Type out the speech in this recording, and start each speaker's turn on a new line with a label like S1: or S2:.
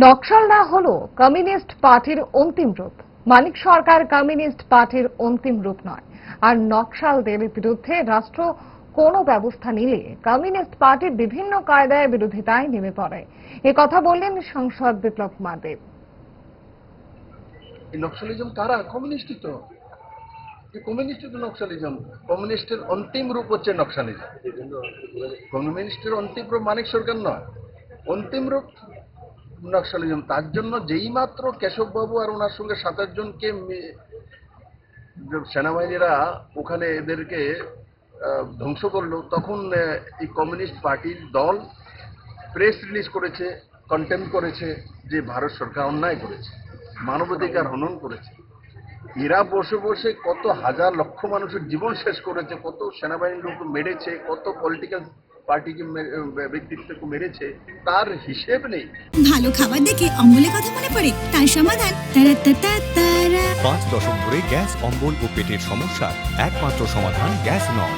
S1: নকশালরা হলো কমিউনিস্ট পার্টির অন্তিম রূপ। মানিক সরকার কমিউনিস্ট পার্টির অন্তিম রূপ নয়। আর নকশালদের বিরুদ্ধে রাষ্ট্র কোনো ব্যবস্থা নিলে কমিউনিস্ট পার্টির বিভিন্ন কায়দায় বিরোধিতায় নেমে পড়ে। এ কথা বললেন সাংসদ বিপ্লব কুমার দেব।
S2: নকশালিজম কারা? কমিউনিস্টই তো। এই কমিউনিস্টই তো নকশালিজম, কমিউনিস্টের অন্তিম রূপ হচ্ছে নকশালিজম। কমিউনিস্টের অন্তিম রূপ মানিক সরকার নয়। অন্তিম রূপ তার জন্য যেই মাত্র কেশববাবু আর ওনার সঙ্গে সাত জনকে মি- সেনাবাহিনীরা ওখানে এদেরকে ধ্বংস করল, তখন এই কমিউনিস্ট পার্টির দল প্রেস রিলিজ করেছে, কন্টেম্প করেছে যে ভারত সরকার অন্যায় করেছে, মানবাধিকার হনন করেছে। এরা বসে বসে কত হাজার লক্ষ মানুষের জীবন শেষ করেছে, কত সেনাবাহিনীর লোক মেরেছে, কত পলিটিক্যাল পার্টিকে ব্যক্তিত্বকে মেরেছে তার হিসেব নেই।
S3: ভালো খাবার দেখে অম্বলের কথা মনে পড়ে তার সমাধান। তারা তারা তারা।
S4: পাঁচ দশক ধরে গ্যাস অম্বল ও পেটের সমস্যা একমাত্র সমাধান গ্যাস নল